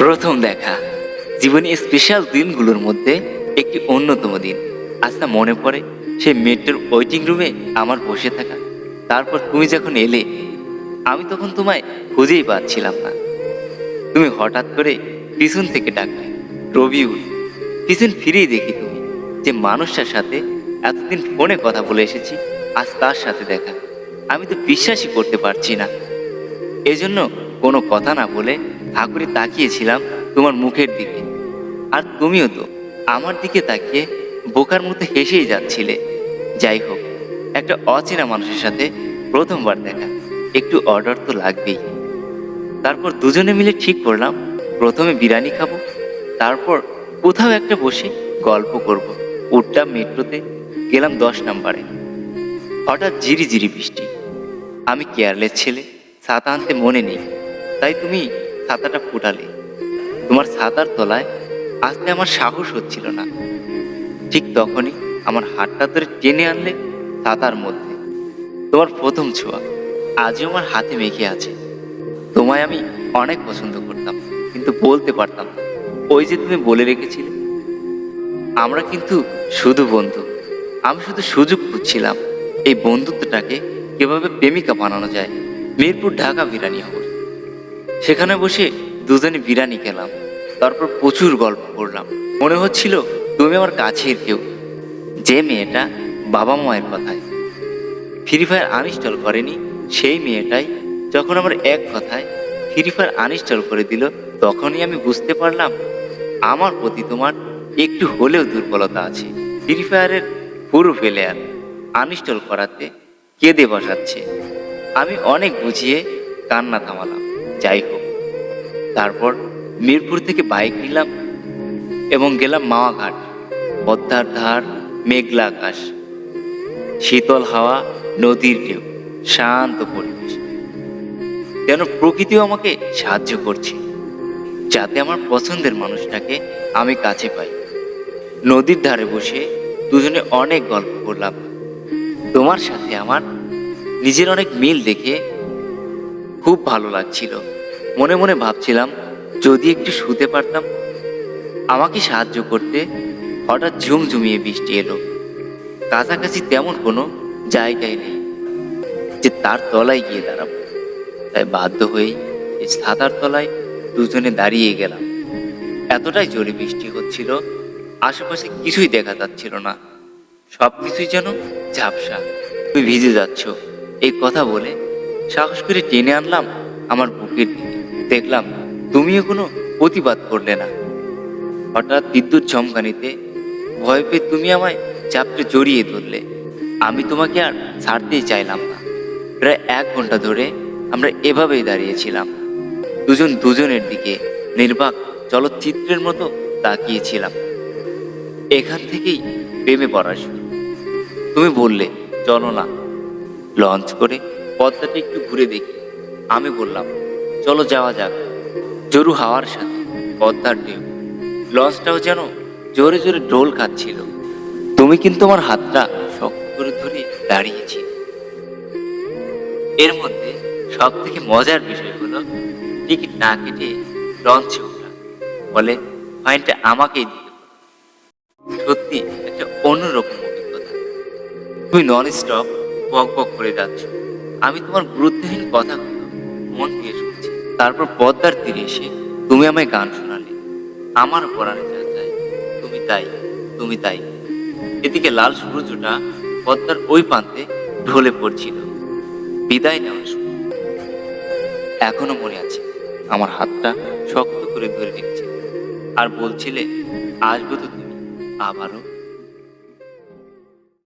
প্রথম দেখা। জীবনে স্পেশাল দিনগুলোর মধ্যে একটি অন্যতম দিন। আজ তা মনে পড়ে সেই মেট্রোর ওয়েটিং রুমে আমার বসে থাকা। তারপর তুমি যখন এলে, আমি তখন তোমায় খুঁজেই পাচ্ছিলাম না। তুমি হঠাৎ করে পিছন থেকে ডাকলে রবিউল পিছন ফিরেই দেখি তুমি, যে মানুষটার সাথে এতদিন ফোনে কথা বলে এসেছি, আজ তার সাথে দেখা। আমি তো বিশ্বাসই করতে পারছি না। এজন্য কোনো কথা না বলে ঠাকুরে তাকিয়েছিলাম তোমার মুখের দিকে। আর তুমিও তো আমার দিকে তাকিয়ে বোকার মতো হেসেই যাচ্ছিলে। যাই হোক, একটা অচেনা মানুষের সাথে প্রথমবার দেখা। একটু অর্ডার তো লাগবেই। তারপর দুজনে মিলে ঠিক করলাম, প্রথমে বিরিয়ানি খাব, তারপর কোথাও একটা বসে গল্প করব। উঠলাম মেট্রোতে গেলাম দশ নাম্বারে। হঠাৎ জিরি জিরি বৃষ্টি। আমি কেয়ারলেস ছেলে, ছাতা আনতে মনে নেই। তাই তুমি ছাতাটা ফুটালে। তোমার ছাতার তলায় আসতে আমার সাহস হচ্ছিল না। ঠিক তখনই আমার হাতটা ধরে টেনে আনলে ছাতার মধ্যে। তোমার প্রথম ছোঁয়া, আজও আমার হাতে মেখে আছে। তোমায় আমি অনেক পছন্দ করতাম, কিন্তু বলতে পারতাম না। ওই যে তুমি বলে রেখেছিলে, আমরা কিন্তু শুধু বন্ধু। আমি শুধু সুযোগ খুঁজছিলাম, এই বন্ধুত্বটাকে কীভাবে প্রেমিকা বানানো যায়। মিরপুর ঢাকা বিরানি হাউস সেখানে বসে দুজনে বিরিয়ানি খেলাম, তারপর প্রচুর গল্প করলাম। মনে হচ্ছিল তুমি আমার কাছের কেউ, যে মেয়েটা বাবা মায়ের কথায়। ফ্রি ফায়ার আনইনস্টল করেনি, সেই মেয়েটাই যখন আমার এক কথায় ফ্রি ফায়ার আনইনস্টল করে দিল, তখনই আমি বুঝতে পারলাম আমার প্রতি তোমার একটু হলেও দুর্বলতা আছে। ফ্রি ফায়ারের পুরো প্লেয়ার আনইনস্টল করাতে কেঁদে বসাচ্ছে। আমি অনেক বুঝিয়ে কান্না থামালাম। যাই হোক, তারপর মিরপুর থেকে বাইক নিলাম এবং গেলাম মাওয়াঘাট পদ্মার ধার, মেঘলা আকাশ, শীতল হাওয়া, নদীর ঢেউ, শান্ত পরিবেশ। যেন প্রকৃতিও আমাকে সাহায্য করছে, যাতে আমার পছন্দের মানুষটাকে আমি কাছে পাই। নদীর ধারে বসে দুজনে অনেক গল্প করলাম। তোমার সাথে আমার নিজের অনেক মিল দেখে খুব ভালো লাগছিল। মনে মনে ভাবছিলাম, যদি একটু শুতে পারতাম, আমাকে সাহায্য করতে হঠাৎ ঝুমঝুমিয়ে বৃষ্টি এলো। কাছাকাছি তেমন কোনো জায়গায় নেই যে তার তলায় গিয়ে দাঁড়াবো। তাই বাধ্য হয়েই ছাতার তলায় দুজনে দাঁড়িয়ে গেলাম। এতটাই জোরে বৃষ্টি হচ্ছিল, আশেপাশে কিছুই দেখা যাচ্ছিল না। সব কিছুই যেন ঝাপসা। তুমি ভিজে যাচ্ছ, এই কথা বলে সাহস করে টেনে আনলাম আমার বুকের দিকে দেখলাম তুমিও কোনো প্রতিবাদ করলে না। হঠাৎ বিদ্যুৎ ঝমকানিতে ভয় পেয়ে তুমি আমায় চাপড়ে জড়িয়ে ধরলে। আমি তোমাকে আর ছাড়তেই চাইলাম না। প্রায় এক ঘণ্টা ধরে আমরা এভাবেই দাঁড়িয়েছিলাম দুজন দুজনের দিকে নির্বাক চলচ্চিত্রের মতো তাকিয়েছিলাম। এখান থেকেই প্রেমে পড়া শুরু। তুমি বললে, চলো না। লঞ্চ করে পদ্মাটা একটু ঘুরে দেখি। আমি বললাম চলো যাওয়া যাক। জরু হাওয়ার সাথে, পদ্মার ঢেউ। লঞ্চটাও যেন জোরে জোরে ডোল খাচ্ছিল তুমি কিন্তু আমার হাতটা শক্ত করে ধরে দাঁড়িয়েছিলে। এর মধ্যে সব থেকে মজার বিষয় হলো, টিকিট না কেটে লঞ্চে ওঠা বলে, ফাইনটা আমাকেই হবে। সত্যি, একটা অন্যরকম অভিজ্ঞতা। তুমি নন স্টপ বক বক করে যাচ্ছ। আমি তোমার গুরুত্বহীন কথাগুলো মন দিয়ে তারপর পদ্মার তীরে এসে তুমি আমায় গান শোনালে। আমার পরাণে যা তুমি তাই তুমি তাই। এদিকে লাল সূর্যটা পদ্মার ওই প্রান্তে ঢলে পড়ছিল। বিদায় নেওয়ার সময়। এখনও মনে আছে, আমার হাতটা শক্ত করে ধরে রেখেছে। আর বলছিলে, আসব তো তুমি, আবারও